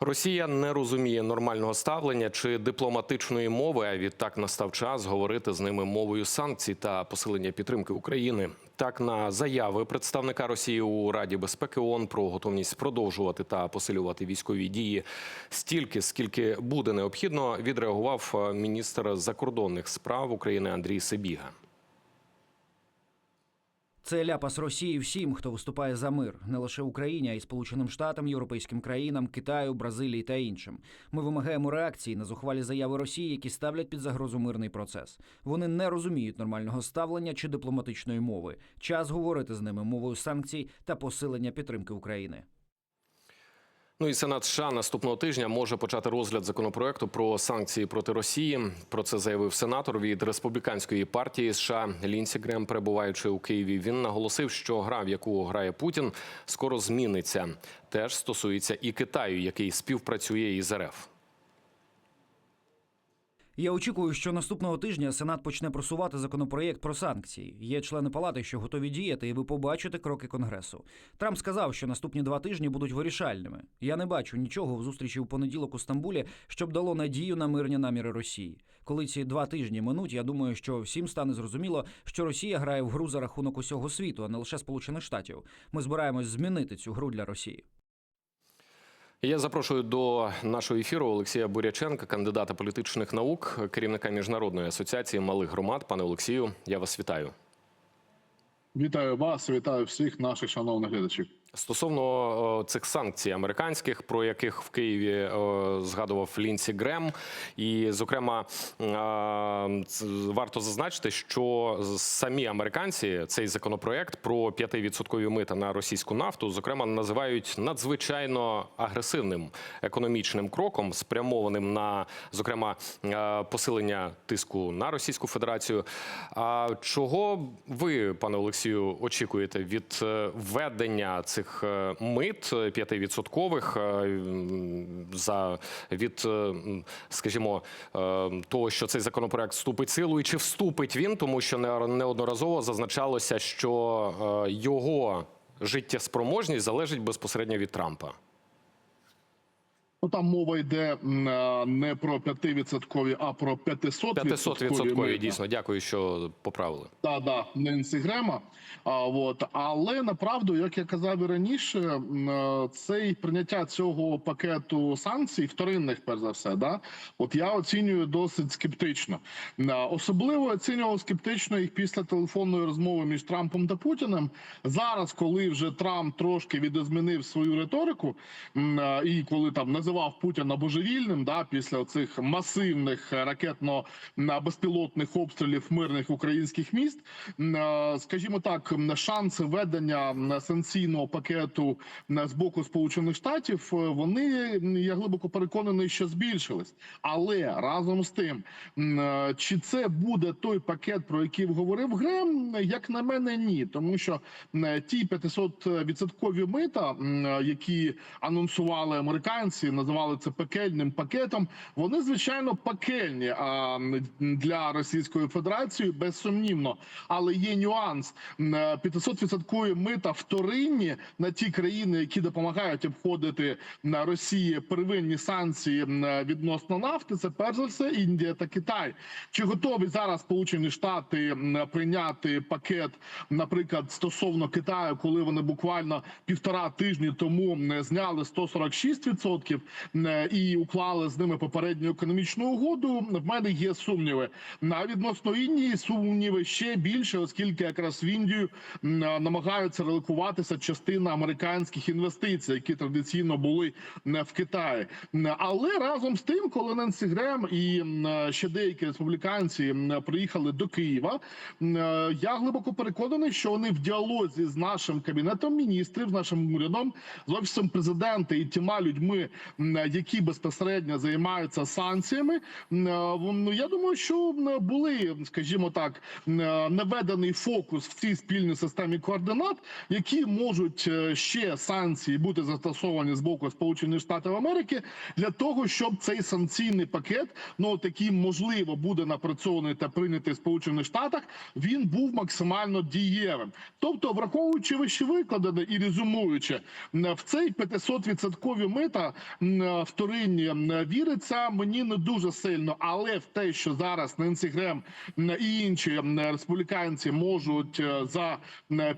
Росія не розуміє нормального ставлення чи дипломатичної мови. А відтак настав час говорити з ними мовою санкцій та посилення підтримки України. Так, на заяви представника Росії у Раді безпеки ООН про готовність продовжувати та посилювати військові дії стільки, скільки буде необхідно, відреагував е, міністр закордонних справ України Андрій Сибіга. Це ляпас Росії всім, хто виступає за мир, не лише Україні, а й Сполученим Штатам, європейським країнам, Китаю, Бразилії та іншим. Ми вимагаємо реакції на зухвалі заяви Росії, які ставлять під загрозу мирний процес. Вони не розуміють нормального ставлення чи дипломатичної мови. Час говорити з ними мовою санкцій та посилення підтримки України. Ну і Сенат США наступного тижня може почати розгляд законопроекту про санкції проти Росії. Про це заявив сенатор від республіканської партії США Лінсі Грем, перебуваючи у Києві. Він наголосив, що гра, в яку грає Путін, скоро зміниться. Теж стосується і Китаю, який співпрацює із РФ. Я очікую, що наступного тижня Сенат почне просувати законопроєкт про санкції. Є члени палати, що готові діяти, і ви побачите кроки конгресу. Трамп сказав, що наступні два тижні будуть вирішальними. Я не бачу нічого в зустрічі у понеділок у Стамбулі, щоб дало надію на мирні наміри Росії. Коли ці два тижні минуть, я думаю, що всім стане зрозуміло, що Росія грає в гру за рахунок усього світу, а не лише Сполучених Штатів. Ми збираємось змінити цю гру для Росії. Я запрошую до нашого ефіру Олексія Буряченка, кандидата політичних наук, керівника міжнародної асоціації малих громад. Пане Олексію, я вас вітаю. Вітаю вас, вітаю всіх наших шановних глядачів. Стосовно цих санкцій американських, про яких в Києві згадував Лінсі Грем, і зокрема варто зазначити, що самі американці цей законопроект про 5% мита на російську нафту, зокрема, називають надзвичайно агресивним економічним кроком, спрямованим на зокрема посилення тиску на Російську Федерацію. А чого ви, пане Олексію, очікуєте від е, введення цих е, мит 5% е, за від, е, скажімо, того, що цей законопроект вступить в силу, і чи вступить він, тому що неодноразово зазначалося, що його життєспроможність залежить безпосередньо від Трампа. Ну там мова йде е, не про 5%, а про 500%. 500% дійсно. Дякую, що поправили. Да, да, Ненсі Грема. А, от. Але направду, як я казав і раніше, е, цей прийняття цього пакету санкцій, вторинних, перш за все, да, от я оцінюю досить скептично. Е, Особливо оцінював скептично їх після телефонної розмови між Трампом та Путіним. Зараз, коли вже Трамп трошки відозмінив свою риторику, і коли там називав Путіна божевільним, да, після цих масивних ракетно-безпілотних обстрілів мирних українських міст, е, скажімо так, шанси ведення санкційного пакету з боку Сполучених Штатів е, вони я глибоко переконаний, що збільшились. Але разом з тим, е, чи це буде той пакет, про який говорив Грем, як на мене, ні, тому що е, ті 500 відсоткові мита, е, які анонсували американці, називали це пекельним пакетом. Вони звичайно пекельні а, для Російської Федерації безсумнівно. Але є нюанс: М, е, 500% мита вторинні на ті країни, які допомагають обходити на Росії первинні санкції е, відносно нафти. Це перш за все Індія та Китай. Чи готові зараз Сполучені Штати прийняти пакет, наприклад, стосовно Китаю, коли вони буквально півтора тижні тому зняли 146% м, е, і уклали з ними попередню економічну угоду? В мене є сумніви. На відносно Індії сумніви ще більше, оскільки якраз в Індію е, намагаються релокуватися частина американських інвестицій, які традиційно були в Китаї. Але разом з тим, коли Ненсі Грем і е, ще деякі республіканці приїхали до Києва, е, я глибоко переконаний, що вони в діалозі з нашим кабінетом міністрів, з нашим урядом, з офісом президента і тіма людьми, які безпосередньо займаються санкціями. е, Ну я думаю, що були, скажімо так, е, наведений фокус в цій спільній системі координат, які можуть е, ще санкції бути застосовані з боку Сполучених Штатів Америки для того, щоб цей санкційний пакет, ну такий можливо буде напрацьований та прийнятий в Сполучених Штатах, він був максимально дієвим. Тобто, враховуючи вище викладене і резюмуючи в цей 500% мита, м, вторинні м, віриться мені не дуже сильно, але в те, що зараз Ненсі Грем і інші республіканці можуть е, за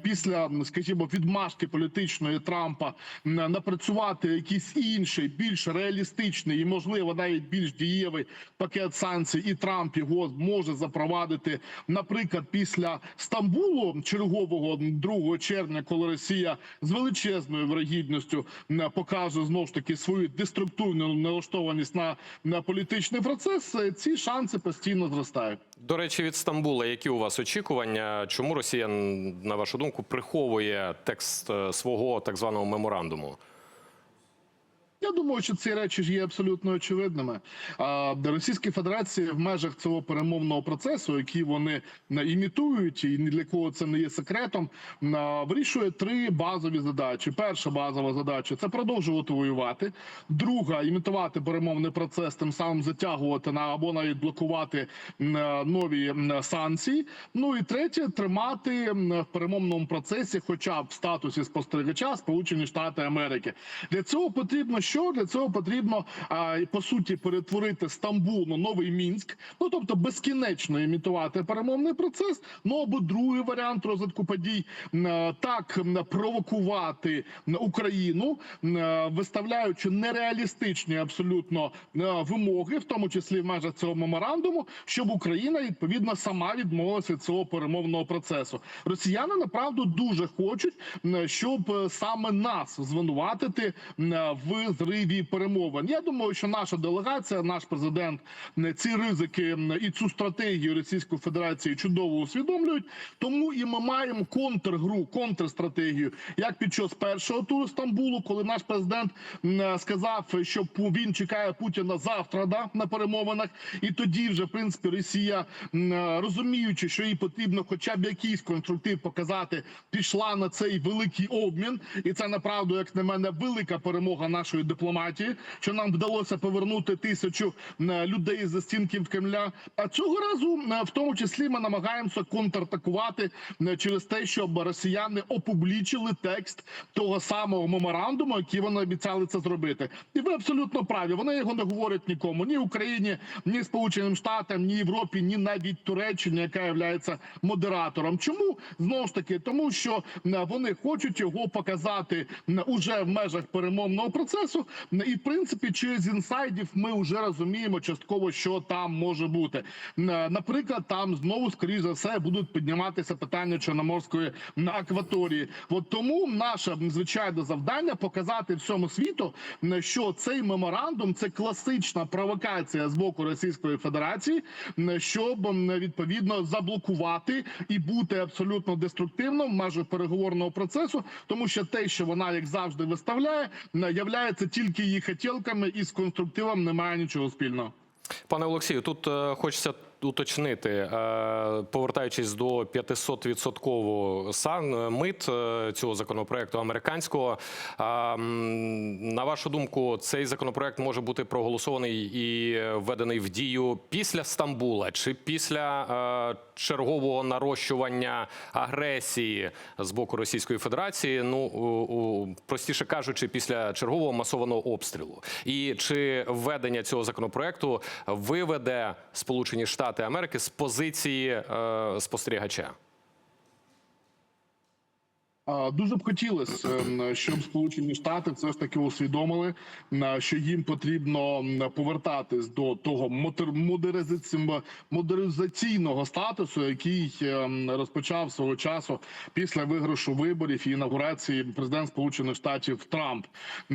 після, скажімо, відмашки політичної Трампа напрацювати якийсь інший, більш реалістичний і, можливо, навіть більш дієвий пакет санкцій, і Трамп його може запровадити, наприклад, після Стамбулу чергового 2 червня, коли Росія з величезною вирогідністю покаже знову ж таки свою деструктивну налаштованість на, на політичний процес. е, Ці шанси постійно зростають. До речі, від Стамбула, які у вас очікування? Чому Росія, на вашу думку, приховує текст е, свого так званого меморандуму? Я думаю, що ці речі ж є абсолютно очевидними. А Російській Федерації в межах цього перемовного процесу, який вони е, імітують, і ні для кого це не є секретом, вирішує три базові задачі. Перша базова задача це продовжувати воювати. Друга імітувати перемовний процес, тим самим затягувати на або навіть блокувати е, нові м, санкції. Ну і третє тримати в перемовному процесі, хоча б в статусі спостерігача Сполучені Штати Америки. Для цього потрібно що? Для цього потрібно по суті перетворити Стамбул на новий мінськ. Ну тобто безкінечно імітувати перемовний процес. Ну або другий варіант розвитку подій е, так провокувати Україну, е, виставляючи нереалістичні абсолютно е, вимоги, в тому числі в межах цього меморандуму, щоб Україна відповідно сама відмовилася від цього перемовного процесу. Росіяни направду дуже хочуть, щоб саме нас звинуватити в зриві перемовин. Я думаю, що наша делегація, наш президент ці ризики і цю стратегію Російської Федерації чудово усвідомлюють. Тому і ми маємо контргру, контрстратегію, як під час першого туру Стамбулу, коли наш президент сказав, що він чекає Путіна завтра, да на перемовинах, і тоді вже в принципі Росія, розуміючи, що їй потрібно, хоча б якийсь конструктив показати, пішла на цей великий обмін, і це направду, як на мене, велика перемога нашої дипломатії, що нам вдалося повернути тисячу людей за стінків Кремля. А цього разу, в тому числі, ми намагаємося контратакувати м, через те, щоб росіяни опублічили текст того самого меморандуму, який вони обіцяли це зробити. І ви абсолютно праві. Вони його не говорять нікому, ні Україні, ні Сполученим Штатам, ні Європі, ні навіть Туреччині, яка є модератором. Чому знову ж таки? Тому що вони хочуть його показати уже в межах перемовного процесу. М, І в принципі, через інсайдів ми вже розуміємо частково, що там може бути. Наприклад, там знову скоріш за все будуть підніматися питання Чорноморської м, акваторії. От тому наше звичайне завдання показати всьому світу, що цей меморандум це класична провокація з боку Російської Федерації, щоб відповідно заблокувати і бути абсолютно деструктивним межах переговорного процесу, тому що те, що вона як завжди виставляє, являється тільки її хотілками, і з конструктивом немає нічого спільного. Пане Олексію, тут е, хочеться уточнити, е, повертаючись до 500-відсоткового сан е, мит е, цього законопроекту американського. На вашу думку, цей законопроект може бути проголосований і введений в дію після Стамбула чи після чергового нарощування агресії з боку Російської Федерації? Ну простіше кажучи, після чергового масованого обстрілу. І чи введення цього законопроекту виведе Сполучені Штати Америки з позиції е, спостерігача? Дуже б хотілося, ем, щоб Сполучені Штати все ж таки усвідомили, що їм потрібно повертатись до того модернізаційного статусу, який ем, розпочав свого часу після виграшу виборів і інаугурації президент Сполучених Штатів Трамп.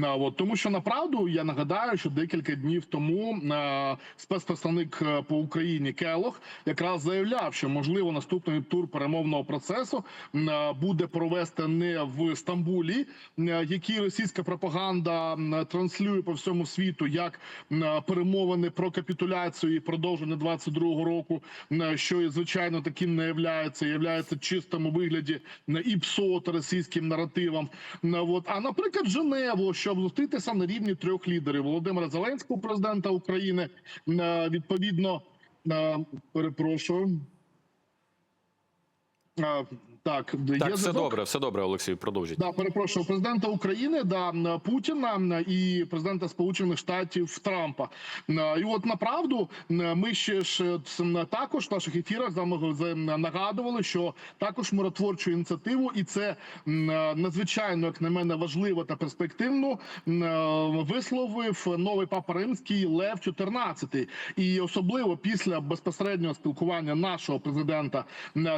От, тому що направду я нагадаю, що декілька днів тому спецпредставник е, по Україні Келох якраз заявляв, що можливо наступний тур перемовного процесу буде провести не в Стамбулі, е, російська пропаганда транслює по всьому світу як е, перемовини про капітуляцію і продовження 22-го року, е, що звичайно таким не являється, являється чистому вигляді і псот російським наративам. М, От а наприклад, Женеву, щоб зустрітися на рівні трьох лідерів Володимира Зеленського, президента України, е, відповідно, е, перепрошую. Так, Так, є все зв'язок? добре, все добре, Олексій. Продовжіть. Да, перепрошую, президента України, да, Путіна і президента Сполучених Штатів Трампа. І от направду ми ще ж е, також в наших ефірах нагадували, що також миротворчу ініціативу, і це е, надзвичайно, як на мене, важливо та перспективно е, висловив новий папа римський Лев XIV. І особливо після безпосереднього спілкування нашого президента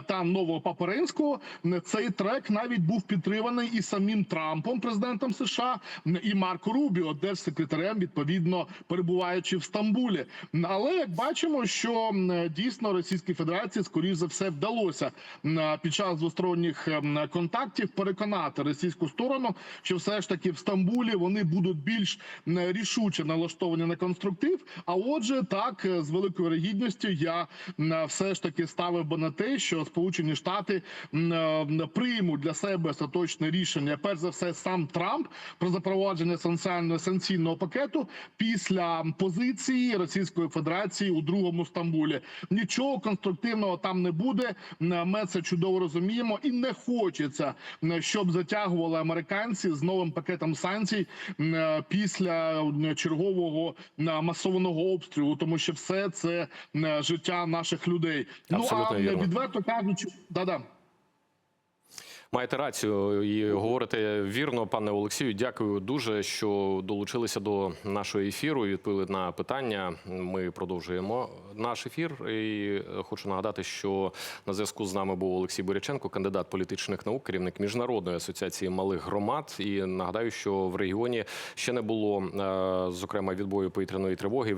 та нового папи римського м, цей трек навіть був підтриманий і самим Трампом, президентом США, і Марко Рубіо, держсекретарем, відповідно перебуваючи в Стамбулі. Але як бачимо, що дійсно Російській Федерації скоріш за все вдалося під час двосторонніх контактів переконати російську сторону, що все ж таки в Стамбулі вони будуть більш рішуче налаштовані на конструктив. А отже, так е, з великою вірогідністю я все ж таки ставив би на те, що Сполучені Штати приймуть для себе остаточне рішення. Перш за все, сам Трамп про запровадження санкційного пакету після позиції Російської Федерації у другому Стамбулі. Нічого конструктивного там не буде. Ми це чудово розуміємо, і не хочеться, щоб затягували американці з новим пакетом санкцій після чергового масованого обстрілу, тому що все це життя наших людей. Абсолютно ну а відверто кажучи, да-да. Маєте рацію і говорите вірно, пане Олексію. Дякую дуже, що долучилися до нашого ефіру і відповіли на питання. Ми продовжуємо наш ефір. І хочу нагадати, що на зв'язку з нами був Олексій Боряченко, кандидат політичних наук, керівник міжнародної асоціації малих громад. І нагадаю, що в регіоні ще не було, е, зокрема, відбою повітряної тривоги.